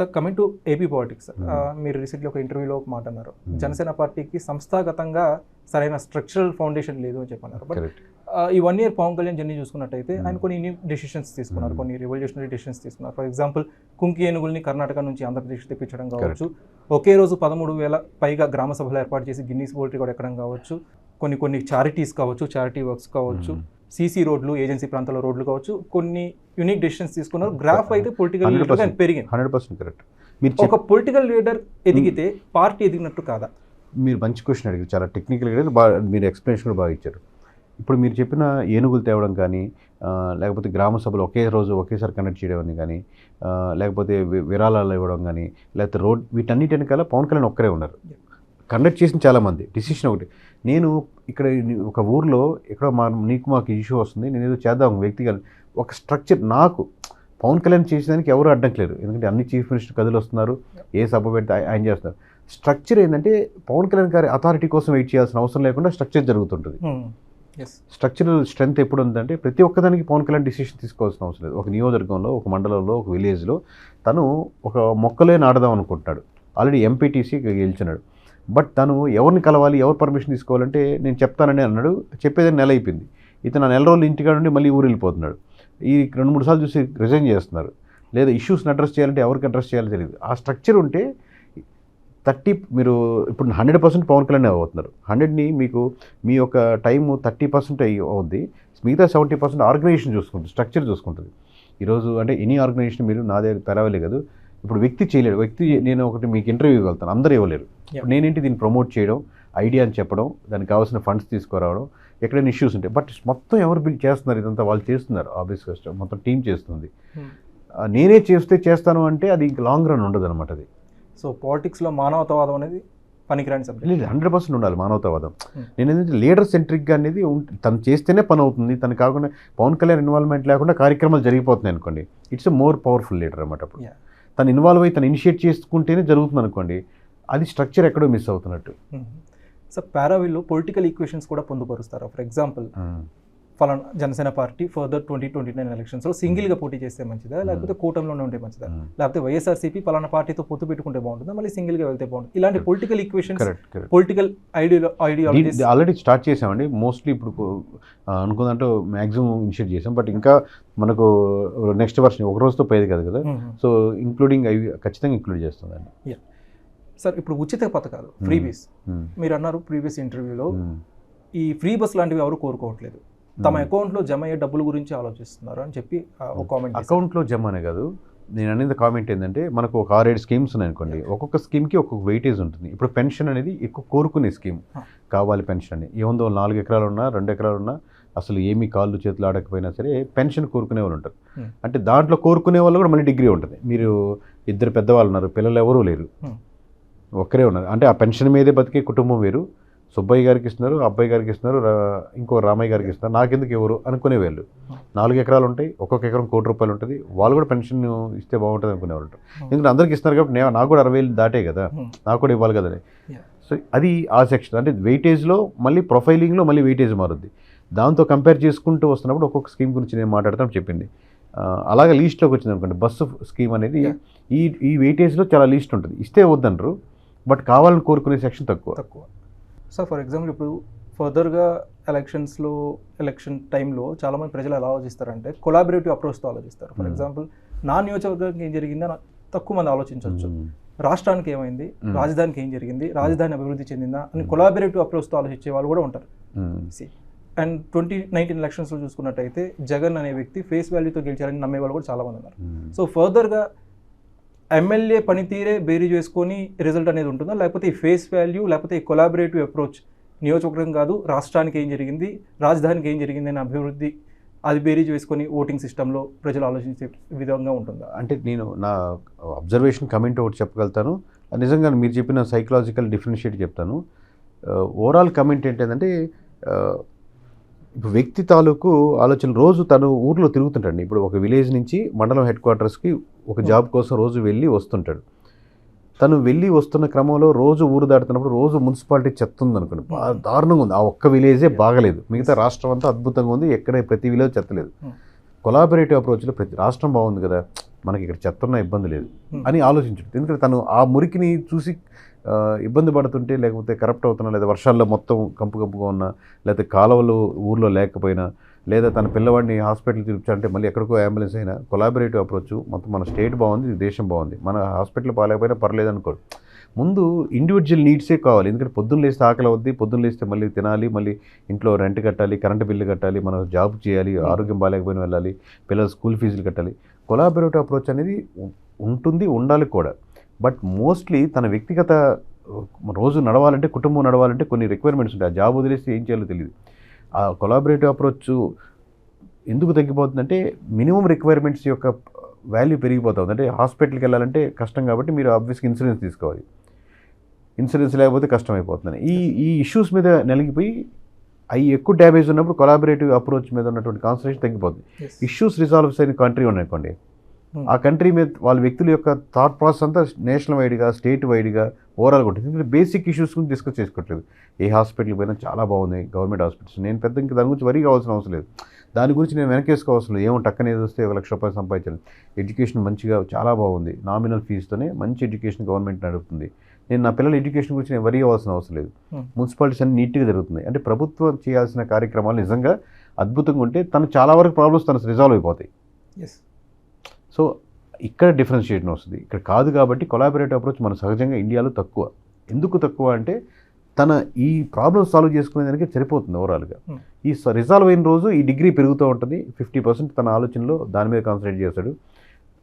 Sir coming to AP politics మీరు recently ఒక ఇంటర్వ్యూలో ఒక మాట అన్నారు. జనసేన పార్టీకి సంస్థాగతంగా సరైన స్ట్రక్చరల్ ఫౌండేషన్ లేదు అని చెప్పన్నారు. బట్ కరెక్ట్ ఈ one year Pawan Kalyan journey చూసుకున్నట్టయితే ఆయన కొన్ని న్యూ డెసిషన్స్ తీసుకున్నారు కొన్ని రెవల్యూషనరీ డెసిషన్స్ తీసుకున్నారు. ఫర్ ఎగ్జాంపుల్ కుంకి ఏనుగుల్ని కర్ణాటక నుంచి ఆంధ్రప్రదేశ్ తెప్పించడం కావచ్చు. ఒకే రోజు పదమూడు వేల పైగా గ్రామ సభలు ఏర్పాటు చేసి గిన్నీస్ వరల్డ్ రికార్డ్ ఎక్కడం కావచ్చు. కొన్ని కొన్ని చారిటీస్ కావచ్చు చారిటీ వర్క్స్ కావచ్చు. సీసీ రోడ్లు ఏజెన్సీ ప్రాంతాల రోడ్లు కావచ్చు కొన్ని యూనిక్ డెసిషన్స్ తీసుకున్నారు. గ్రాఫ్ అయితే పొలిటికల్ 100% పెరిగింది. హండ్రెడ్ పర్సెంట్ కరెక్ట్ మీరు ఒక పొలిటికల్ లీడర్ ఎదిగితే పార్టీ ఎదిగినట్టు కాదా? మీరు మంచి క్వశ్చన్ అడిగారు. చాలా టెక్నికల్గా బాగా మీరు ఎక్స్ప్లెనేషన్ కూడా బాగా ఇచ్చారు. ఇప్పుడు మీరు చెప్పిన ఏనుగులు తేవడం కానీ లేకపోతే గ్రామ సభలు ఒకే రోజు ఒకేసారి కండక్ట్ చేయడం అని కానీ లేకపోతే విరాళాలు ఇవ్వడం కానీ లేకపోతే రోడ్ వీటన్నిటి వెనకాల పవన్ కళ్యాణ్ ఒక్కరే ఉన్నారు. కండక్ట్ చేసిన చాలామంది. డిసిషన్ ఒకటి. నేను ఇక్కడ ఒక ఊర్లో ఎక్కడో మా నీకు మాకు ఇష్యూ వస్తుంది. నేను ఏదో చేద్దాం వ్యక్తిగా ఒక స్ట్రక్చర్ నాకు పవన్ కళ్యాణ్ చేసేదానికి ఎవరు అడ్డంకలేరు ఎందుకంటే అన్ని చీఫ్ మినిస్టర్ కథలు వస్తున్నారు. ఏ సభ పెడితే ఆయ- ఆయన చేస్తున్నారు. స్ట్రక్చర్ ఏంటంటే పవన్ కళ్యాణ్ గారి అథారిటీ కోసం వెయిట్ చేయాల్సిన అవసరం లేకుండా స్ట్రక్చర్ జరుగుతుంటుంది. స్ట్రక్చరల్ స్ట్రెంత్ ఎప్పుడు ఉందంటే ప్రతి ఒక్కదానికి పవన్ కళ్యాణ్ డిసిషన్ తీసుకోవాల్సిన అవసరం లేదు. ఒక నియోజకవర్గంలో ఒక మండలంలో ఒక విలేజ్లో తను ఒక మొక్కలే నాడదాం అనుకుంటున్నాడు. Already MPTC గెలిచినాడు. బట్ తను ఎవరిని కలవాలి ఎవరు పర్మిషన్ తీసుకోవాలంటే నేను చెప్తానని అన్నాడు. చెప్పేది నెల అయిపోయింది. ఇతను నెల రోజులు ఇంటికాడ నుండి మళ్ళీ ఊరు వెళ్ళిపోతున్నాడు. ఈ రెండు మూడు సార్లు చూసి రిజైన్ చేస్తున్నారు. లేదా ఇష్యూస్ని అడ్రస్ చేయాలంటే ఎవరికి అడ్రస్ చేయాలో తెలియదు. ఆ స్ట్రక్చర్ ఉంటే థర్టీ మీరు ఇప్పుడు హండ్రెడ్ పర్సెంట్ పవన్ కళ్యాణ్ అవుతున్నారు. హండ్రెడ్ని మీకు మీ యొక్క టైం థర్టీ పర్సెంట్ అవుద్ది. మిగతా సెవెంటీ పర్సెంట్ ఆర్గనైజేషన్ చూసుకుంటుంది స్ట్రక్చర్ చూసుకుంటుంది. ఈరోజు అంటే ఎనీ ఆర్గనైజేషన్ మీరు నా దగ్గర తెరవలే ఇప్పుడు వ్యక్తి చేయలేడు. వ్యక్తి నేను ఒకటి మీకు ఇంటర్వ్యూ ఇవ్వగలుగుతాను. అందరూ ఇవ్వలేరు. నేనేంటి దీన్ని ప్రమోట్ చేయడం ఐడియా అని చెప్పడం దానికి కావాల్సిన ఫండ్స్ తీసుకురావడం ఎక్కడైనా ఇష్యూస్ ఉంటాయి బట్ మొత్తం ఎవరు బిల్ చేస్తున్నారు? ఇదంతా వాళ్ళు చేస్తున్నారు ఆబ్వియస్గా మొత్తం టీం చేస్తుంది. ఆ, నేనే చేస్తే చేస్తాను అంటే అది ఇంక లాంగ్ రన్ ఉండదు అనమాట అది సో పాలిటిక్స్లో మానవతావాదం అనేది పనికిరాని సబ్జెక్ట్ లేదు హండ్రెడ్ పర్సెంట్ ఉండాలి మానవతావాదం. Hmm. నేను ఏంటంటే లీడర్ సెంట్రిక్గా అనేది తను చేస్తేనే పని అవుతుంది. తను కాకుండా పవన్ కళ్యాణ్ ఇన్వాల్వ్మెంట్ లేకుండా కార్యక్రమాలు జరిగిపోతున్నాయి అనుకోండి. ఇట్స్ మోర్ పవర్ఫుల్ లీడర్ అనమాట అప్పుడు. తను ఇన్వాల్వ్ అయ్యి తను ఇనిషియేట్ చేసుకుంటేనే జరుగుతుంది అనుకోండి అది స్ట్రక్చర్ ఎక్కడో మిస్ అవుతున్నట్టు. సో పారావిల్లో పొలిటికల్ ఈక్వేషన్స్ కూడా పొందుపరుస్తారు? ఫర్ ఎగ్జాంపుల్ ఫలానా Janasena party further twenty twenty nine ఎలక్షన్స్లో సింగిల్గా పోటీ చేస్తే మంచిదా? లేకపోతే కూటమిలోనే ఉంటే మంచిదా? లేకపోతే వైఎస్ఆర్సీపీ పలానా పార్టీతో పొత్తు పెట్టుకుంటే బాగుంటుందా? మళ్ళీ సింగిల్గా వెళ్తే బాగుంటుంది. ఇలాంటి political equations correct political idea ideologies already start చేసామండి మోస్ట్లీ ఇప్పుడు అనుకుందంటే మ్యాక్సిమం ఇనిషియేట్ చేసాం బట్ ఇంకా మనకు నెక్స్ట్ వర్షన్ ఒక రోజుతో పోయేది కదా కదా? సో ఇంక్లూడింగ్ అవి ఖచ్చితంగా ఇంక్లూడ్ చేస్తుందండి సార్ ఇప్పుడు ఉచిత పథకాలు ఫ్రీ బీస్ Hmm. మీరు అన్నారు ప్రీవియస్ ఇంటర్వ్యూలో Hmm. ఈ ఫ్రీ బస్ లాంటివి ఎవరు కోరుకోవట్లేదు? తమ Hmm. అకౌంట్లో జమ అయ్యే డబ్బుల గురించి ఆలోచిస్తున్నారు అని చెప్పి ఒక కామెంట్ అకౌంట్లో జమ అనే కాదు నేను అనేది కామెంట్ ఏంటంటే మనకు ఒక ఆరేడు స్కీమ్స్ ఉన్నాయి అనుకోండి ఒక్కొక్క స్కీమ్కి ఒక్కొక్క వెయిటేజ్ ఉంటుంది. ఇప్పుడు పెన్షన్ అనేది ఎక్కువ కోరుకునే స్కీమ్. కావాలి పెన్షన్ అని. ఏముందో నాలుగు ఎకరాలు ఉన్నా రెండు ఎకరాలు ఉన్నా అసలు ఏమీ కాళ్ళు చేతులు ఆడకపోయినా సరే పెన్షన్ కోరుకునే వాళ్ళు ఉంటారు. Hmm. అంటే దాంట్లో కోరుకునే వాళ్ళు కూడా మళ్ళీ డిగ్రీ ఉంటుంది. మీరు ఇద్దరు పెద్దవాళ్ళు ఉన్నారు పిల్లలు ఎవరూ లేరు. Hmm. ఒక్కరే ఉన్నారు. అంటే ఆ పెన్షన్ మీదే బతికే కుటుంబం వేరు సుబ్బయ్య గారికి ఇస్తున్నారు అబ్బాయి గారికి ఇస్తున్నారు ఇంకో రామయ్య గారికి ఇస్తున్నారు. నాకెందుకు ఎవరు? అనుకునే వాళ్ళు. నాలుగు ఎకరాలు ఉంటాయి ఒక్కొక్క ఎకరం కోటి రూపాయలు ఉంటుంది. వాళ్ళు కూడా పెన్షన్ ఇస్తే బాగుంటుంది అనుకునేవాళ్ళు ఉంటారు. ఎందుకంటే అందరికి ఇస్తున్నారు కాబట్టి నేను నాకు కూడా అరవై వేలు దాటే కదా. నాకు కూడా ఇవ్వాలి కదా. సో అది ఆ సెక్షన్ అంటే వెయిటేజ్లో మళ్ళీ ప్రొఫైలింగ్లో మళ్ళీ వెయిటేజ్ మారుద్ది. దాంతో కంపేర్ చేసుకుంటూ వస్తున్నప్పుడు ఒక్కొక్క స్కీమ్ గురించి నేను మాట్లాడతాను చెప్పింది. అలాగే లీస్ట్లోకి వచ్చింది అనుకోండి. బస్సు స్కీమ్ అనేది. ఈ ఈ వెయిటేజ్లో చాలా లీస్ట్ ఉంటుంది. ఇస్తే వద్దనరు బట్ కావాలని కోరుకునే సెక్షన్ తక్కువ. తక్కువ. సో ఫర్ ఎగ్జాంపుల్ ఇప్పుడు ఫర్దర్గా ఎలక్షన్స్లో ఎలక్షన్ టైంలో చాలామంది ప్రజలు ఎలా ఆలోచిస్తారంటే కొలాబరేటివ్ అప్రోచ్తో ఆలోచిస్తారు ఫర్ Hmm. ఎగ్జాంపుల్ నా నియోజకవర్గానికి ఏం జరిగిందో తక్కువ మంది ఆలోచించవచ్చు మ్మ్. రాష్ట్రానికి ఏమైంది Hmm. రాజధానికి ఏం జరిగింది రాజధాని అభివృద్ధి చెందిందా అని కొలాబరేటివ్ అప్రోచ్తో ఆలోచించే వాళ్ళు కూడా ఉంటారు. అండ్ ట్వంటీ నైన్టీన్ ఎలక్షన్స్లో చూసుకున్నట్టయితే జగన్ అనే వ్యక్తి ఫేస్ వాల్యూతో గెలిచారని నమ్మే వాళ్ళు కూడా చాలామంది ఉన్నారు. సో ఫర్దర్గా ఎమ్మెల్యే పనితీరే బేరీ చేసుకొని రిజల్ట్ అనేది ఉంటుందా? లేకపోతే ఈ ఫేస్ వాల్యూ లేకపోతే ఈ కొలాబరేటివ్ అప్రోచ్ నియోజకవర్గం కాదు రాష్ట్రానికి ఏం జరిగింది రాజధానికి ఏం జరిగింది అనే అభివృద్ధి అది బేరీజ్ వేసుకొని ఓటింగ్ సిస్టంలో ప్రజలు ఆలోచించే విధంగా ఉంటుందా? అంటే నేను నా అబ్జర్వేషన్ కమెంట్ ఒకటి చెప్పగలుగుతాను. నిజంగా మీరు చెప్పిన సైకలాజికల్ డిఫరెన్షియేట్ చెప్తాను. ఓవరాల్ కమెంట్ ఏంటంటే ఇప్పుడు వ్యక్తి తాలూకు ఆలోచన రోజు తను ఊర్లో తిరుగుతుంటాడు ఇప్పుడు ఒక విలేజ్ నుంచి మండలం హెడ్ క్వార్టర్స్కి ఒక జాబ్ కోసం రోజు వెళ్ళి వస్తుంటాడు. తను వెళ్ళి వస్తున్న క్రమంలో రోజు ఊరు దాటుతున్నప్పుడు రోజు మున్సిపాలిటీ చెత్త ఉంది అనుకోండి బాగా దారుణంగా ఉంది. ఆ ఒక్క విలేజే బాగలేదు. మిగతా రాష్ట్రం అంతా అద్భుతంగా ఉంది. ఎక్కడ ప్రతి విలేజ్ చెత్త లేదు. Hmm. కొలాబరేటివ్ అప్రోచ్లో ప్రతి రాష్ట్రం బాగుంది కదా. మనకి ఇక్కడ చెత్త ఉన్న ఇబ్బంది లేదు Hmm. అని ఆలోచించడు ఎందుకంటే తను ఆ మురికిని చూసి ఇబ్బంది పడుతుంటే లేకపోతే కరప్ట్ అవుతున్నా లేదా వర్షాల్లో మొత్తం కంపు కంపుగా ఉన్నా లేకపోతే కాలువలు ఊర్లో లేకపోయినా లేదా తన పిల్లవాడిని హాస్పిటల్ చూపించాలంటే మళ్ళీ ఎక్కడికో అంబులెన్స్ అయినా కొలాబరేటివ్ అప్రోచ్ మొత్తం మన స్టేట్ బాగుంది దేశం బాగుంది. మన హాస్పిటల్ పాలేకపోయినా పర్లేదు అనుకోడు ముందు ఇండివిజువల్ నీడ్సే కావాలి. ఎందుకంటే పొద్దున్న లేస్తే ఆకలి అవుద్ది పొద్దున్న లేస్తే మళ్ళీ తినాలి మళ్ళీ ఇంట్లో రెంట్ కట్టాలి కరెంటు బిల్లు కట్టాలి మనం జాబ్ చేయాలి ఆరోగ్యం బాగాలేకపోయినా వెళ్ళాలి పిల్లల స్కూల్ ఫీజులు కట్టాలి. కొలాబరేటివ్ అప్రోచ్ అనేది ఉంటుంది ఉండాలి కూడా. బట్ మోస్ట్లీ తన వ్యక్తిగత రోజు నడవాలంటే కుటుంబం నడవాలంటే కొన్ని రిక్వైర్మెంట్స్ ఉంటాయి. ఆ జాబ్ వదిలేస్తే ఏం చేయాలో తెలియదు ఆ కొలాబరేటివ్ అప్రోచ్ ఎందుకు తగ్గిపోతుందంటే మినిమం రిక్వైర్మెంట్స్ యొక్క వాల్యూ పెరిగిపోతుంది అంటే హాస్పిటల్కి వెళ్ళాలంటే కష్టం కాబట్టి మీరు ఆబ్వియస్గా ఇన్సూరెన్స్ తీసుకోవాలి ఇన్సూరెన్స్ లేకపోతే కష్టం అయిపోతుంది ఈ ఈ ఇష్యూస్ మీద నలిగిపోయి అవి ఎక్కువ డ్యామేజ్ ఉన్నప్పుడు కొలాబరేటివ్ అప్రోచ్ మీద ఉన్నటువంటి కాన్సన్ట్రేషన్ తగ్గిపోతుంది. ఇష్యూస్ రిజాల్వ్స్ అయిన కంట్రీ ఉన్నాయనుకోండి. ఆ కంట్రీ మీద వాళ్ళ వ్యక్తుల యొక్క థాట్ ప్రాసెస్ అంతా నేషనల్ వైడ్గా స్టేట్ వైడ్గా ఓవరాల్గా ఉంటుంది ఎందుకంటే బేసిక్ ఇష్యూస్ గురించి డిస్కస్ చేసుకోవట్లేదు. ఏ హాస్పిటల్ పోయినా చాలా బాగుంది గవర్నమెంట్ హాస్పిటల్స్ నేను పెద్ద ఇంకా దాని గురించి వరీ కావాల్సిన అవసరం లేదు. దాని గురించి నేను వెనకేసుకోవాల్సిన లేదు. ఏమో టక్కన వస్తే ఒక లక్ష రూపాయలు సంపాదించాలి. ఎడ్యుకేషన్ మంచిగా చాలా బాగుంది. నామినల్ ఫీజుతోనే మంచి ఎడ్యుకేషన్ గవర్నమెంట్ నడుపుతుంది. నేను నా పిల్లల ఎడ్యుకేషన్ గురించి నేను వరీ అవ్వాల్సిన అవసరం లేదు. Hmm. మున్సిపాలిటీస్ అన్ని నీట్గా జరుగుతుంది అంటే ప్రభుత్వం చేయాల్సిన కార్యక్రమాలు నిజంగా అద్భుతంగా ఉంటే తను చాలా వరకు ప్రాబ్లమ్స్ తను రిజాల్వ్ అయిపోతాయి. ఎస్ సో ఇక్కడ డిఫరెన్షియేషన్ వస్తుంది. ఇక్కడ కాదు కాబట్టి కొలాబరేటివ్ అప్రోచ్ మన సహజంగా ఇండియాలో తక్కువ. ఎందుకు తక్కువ అంటే తన ఈ ప్రాబ్లమ్ సాల్వ్ చేసుకునే దానికి సరిపోతుంది ఓవరాల్గా. ఈ రిజాల్వ్ అయిన రోజు ఈ డిగ్రీ పెరుగుతూ ఉంటుంది. ఫిఫ్టీ పర్సెంట్ తన ఆలోచనలో దాని మీద కాన్సన్ట్రేట్ చేస్తాడు.